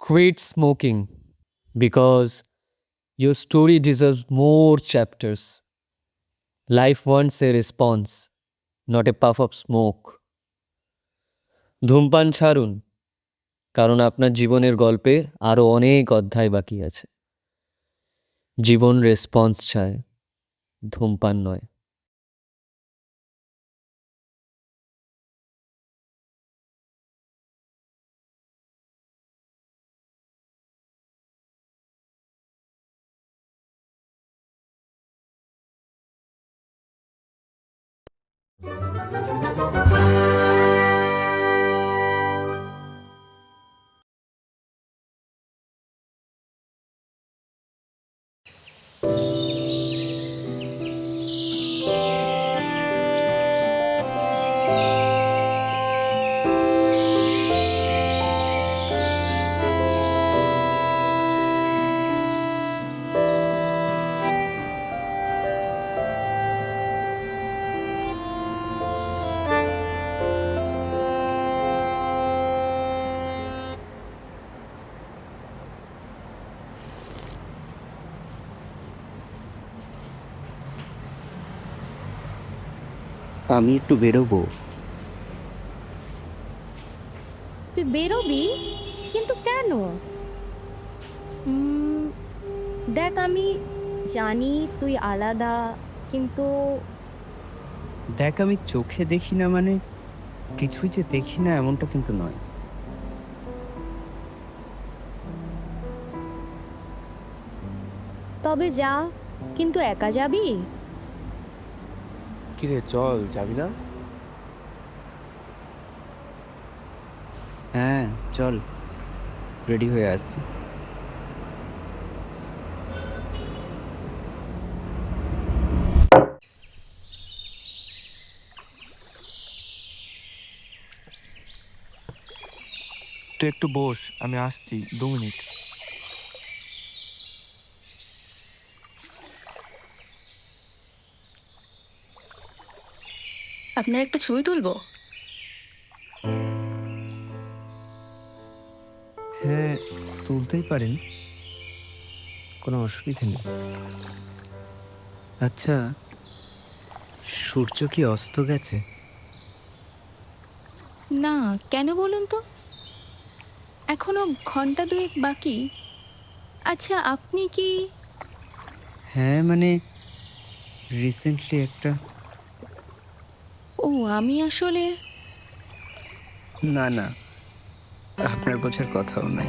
Quit smoking because your story deserves more chapters. Life wants a response, not a puff of smoke. ধূমপান ছাড়ুন কারণ আপনার জীবনের গল্পে আরও অনেক অধ্যায় বাকি আছে জীবন রেসপন্স চায় ধূমপান নয় আমি একটু বেরোবো। তুই বেরোবি? কিন্তু কেন? দেখ আমি জানি তুই আলাদা কিন্তু দেখ আমি চোখে দেখি না মানে কিছুই যে দেখি না এমনটা কিন্তু নয়। তবে যা কিন্তু একা যাবি? কিরে চল যাবি না? হ্যাঁ চল রেডি হয়ে আসছি। তুই একটু বস আমি আসছি দু মিনিট। আপনার একটা ছবি তুলবো? হ্যাঁ তুলতেই পারেন। কোনো অসুবিধা নেই। আচ্ছা সূর্য কি অস্ত গেছে? না কেন বলুন তো? এখনও ঘণ্টা দুয়েক বাকি। আচ্ছা আপনি কি হ্যাঁ মানে রিসেন্টলি একটা আমি আসলে না না। আপনার বোঝার কথাও নাই।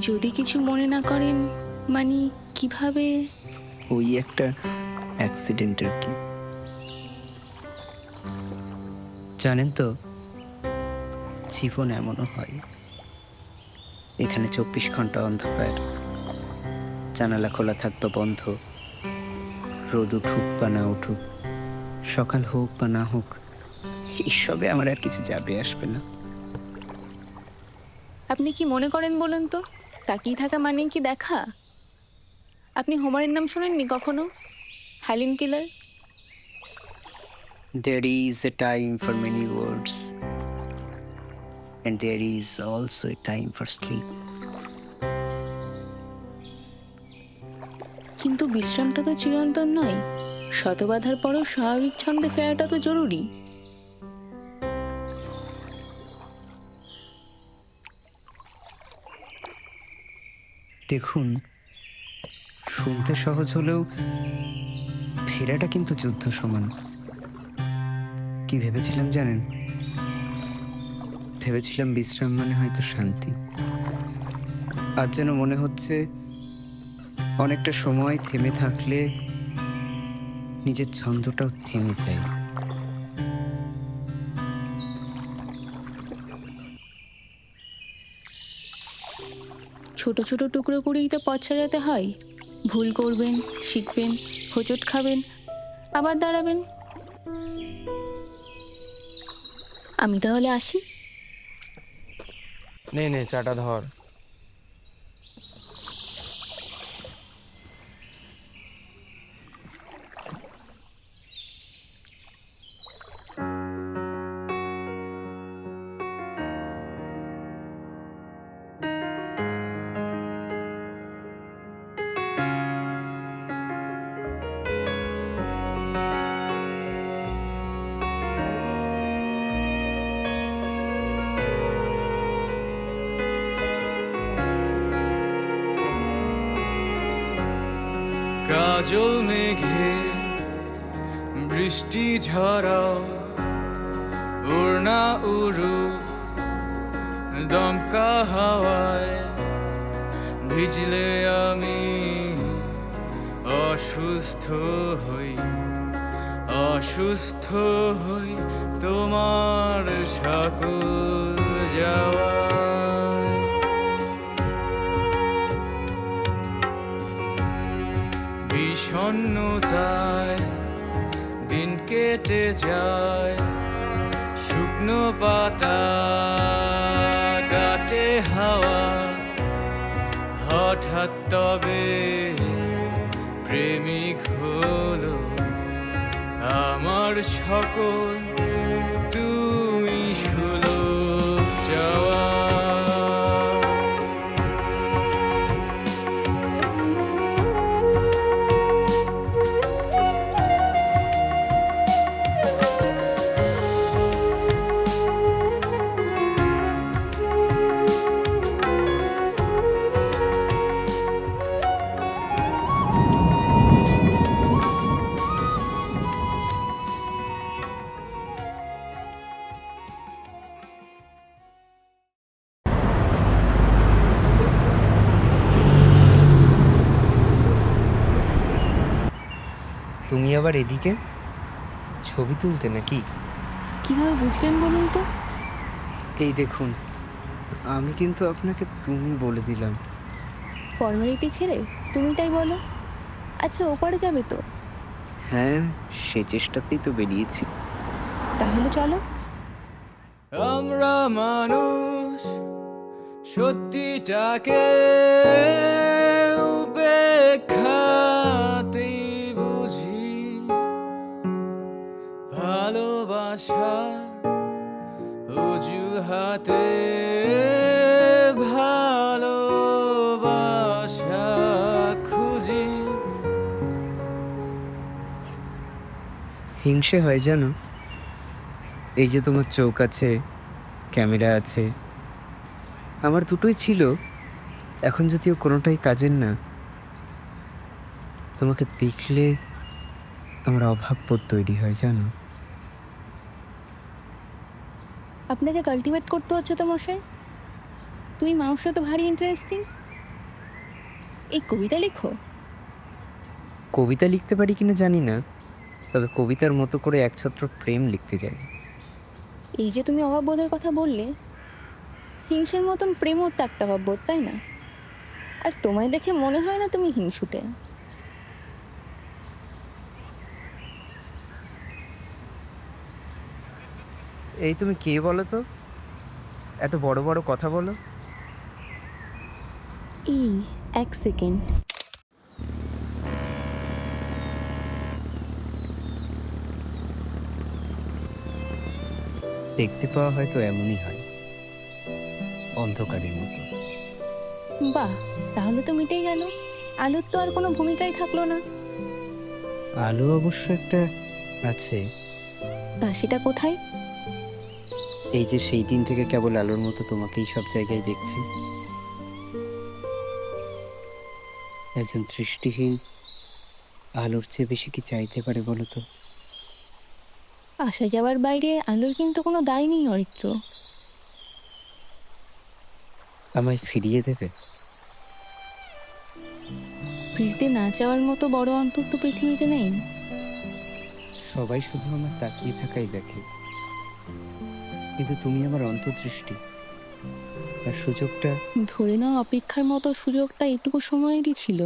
যদি কিছু মনে না করেন মানে কীভাবে? ওই একটা অ্যাক্সিডেন্ট আর কি। জানেন তো জীবন এমনও হয়। এখানে চব্বিশ ঘণ্টা অন্ধকার। জানালা খোলা থাকবে বন্ধ। রোদ উঠুক বা না উঠুক সকাল হোক বা না হোক এইসবে আমার আর কিছু যাবে আসবে না। আপনি কি মনে করেন বলুন তো তাকিয়ে থাকা মানে কি দেখা? আপনি হোমারের নাম শোনেননি কখনো? হ্যালিন কিলার? There is a time for many words, and there is also a time for sleep. বিশ্রামটা তো চিরন্তন নয়। শতবাধার পরও স্বাভাবিক ছন্দে ফেরাটা তো জরুরি। দেখুন, শুনতে সহজ হলেও ফেরাটা কিন্তু যুদ্ধ সমান। কি ভেবেছিলাম জানেন? ভেবেছিলাম বিশ্রাম মানে হয়তো শান্তি। আজ যেন মনে হচ্ছে অনেকটা সময় থেমে থাকলে নিজের ছন্দটাও থেমে যায়। ছোট ছোট টুকরো করেই তো পথ সাজাতে হয়। ভুল করবেন শিখবেন হোঁচট খাবেন আবার দাঁড়াবেন। আমি তাহলে আসি। নে নে চাটা ধর। কাজল মেঘে বৃষ্টি ঝরাও উড়না উড়ু দমকা হাওয়ায় ভিজলে আমি অসুস্থ হই অসুস্থ হই তোমার সকল যাওয়া। বিষণ্ণতায় দিন কেটে যায় শুকনো পাতা কাটে হাওয়া। হঠাৎ তবে প্রেমিক হলো আমার সকল আবার এদিকে ছবি তুলতে নাকি? কীভাবে বুঝলেন বলুন তো? এই দেখুন আমি কিন্তু আপনাকে তুমি বলে দিলাম। ফর্মালিটি ছেড়ে তুমি তাই বলো। আচ্ছা ওপারে যাবে তো? হ্যাঁ সে চেষ্টাতেই তো বেরিয়েছি। তাহলে চলো। আমরা মানুষ সত্যিটাকে খুঁজি। হিংসে হয় জানো? এই যে তোমার চোখ আছে, ক্যামেরা আছে, আমার দুটোই ছিল। এখন যদিও কোনোটাই কাজের না, তোমাকে দেখলে আমার অভাববোধ তৈরি হয় জানো? আপনাকে কাল্টিভেট করতে হচ্ছে তো মশাই। তুমি মানুষটা তো ভারী ইন্টারেস্টিং এই কবিতা লেখো। কবিতা লিখতে পারি কিনা জানি না তবে কবিতার মতো করে একছত্র প্রেম লিখতে জানি। এই যে তুমি অভাববোধের কথা বললে হিংসের মতন প্রেমও তো একটা অভাববোধ তাই না? আর তোমায় দেখে মনে হয় না তুমি হিংসুটে। এই তুমি কে বলো তো? এত বড় বড় কথা বলো। এই এক সেকেন্ড। দেখতে পাওয়া হয়তো এমনই হয়। অন্ধকারের মতো। বাহ তাহলে তো মিটেই গেল। আলোর তো আর কোনো ভূমিকাই থাকল না। আলো অবশ্য একটা আছে। তা সেটা কোথায়? এই যে সেই দিন থেকে কেবল আলোর মতো তোমাকেই সব জায়গায় দেখছি। একজন দৃষ্টিহীন আলোর চেয়ে বেশি কি চাইতে পারে বলো তো? আসা যাওয়ার বাইরে আলোর কিন্তু কোনো দায় নেই অরিত্র। আমায় ফিরিয়ে দেবে? ফিরতে না চাওয়ার মতো বড় অন্তর তো পৃথিবীতে নেই। সবাই শুধু আমার তাকিয়ে থাকাই দেখে। কিন্তু তুমি আমার অন্তর্দৃষ্টি। আর সুযোগটা ধরে নাও অপেক্ষার মতো সুযোগটা এটুকু সময়েরই ছিল।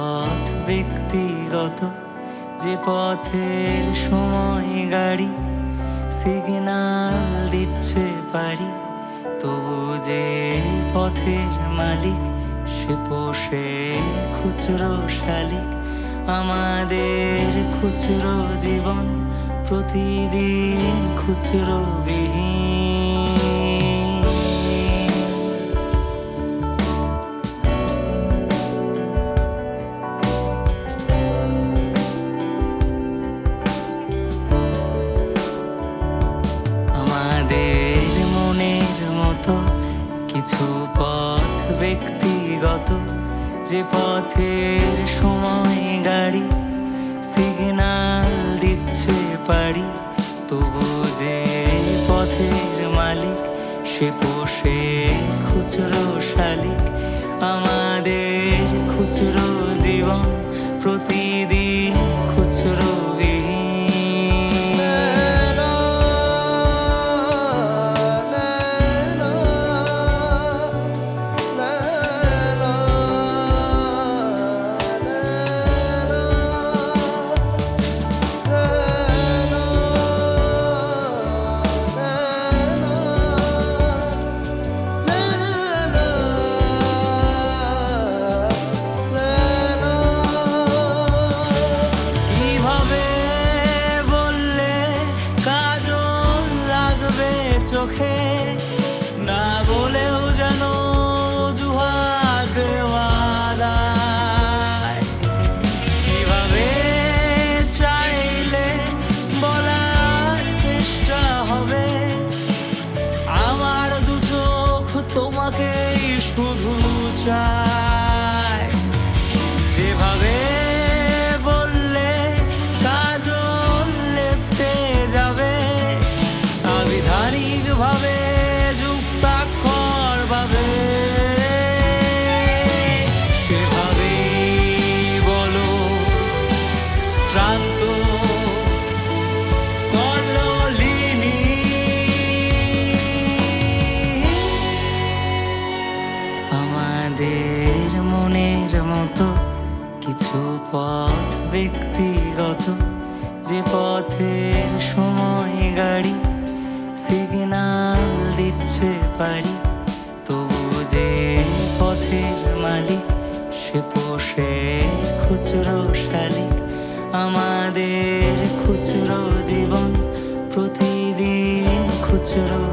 পথ ব্যক্তিগত, যে পথের সময় গাড়ি সিগনাল দিচ্ছে পারি, তবু যে পথের মালিক, সে পোষে খুচরো শালিক। আমাদের খুচরো জীবন, প্রতিদিন খুচরো বিহ বসে বসে খুচরো শালিক আমাদের খুচরো জীবন প্রতিদিন try. জীবন প্রতিদিন খুচরো।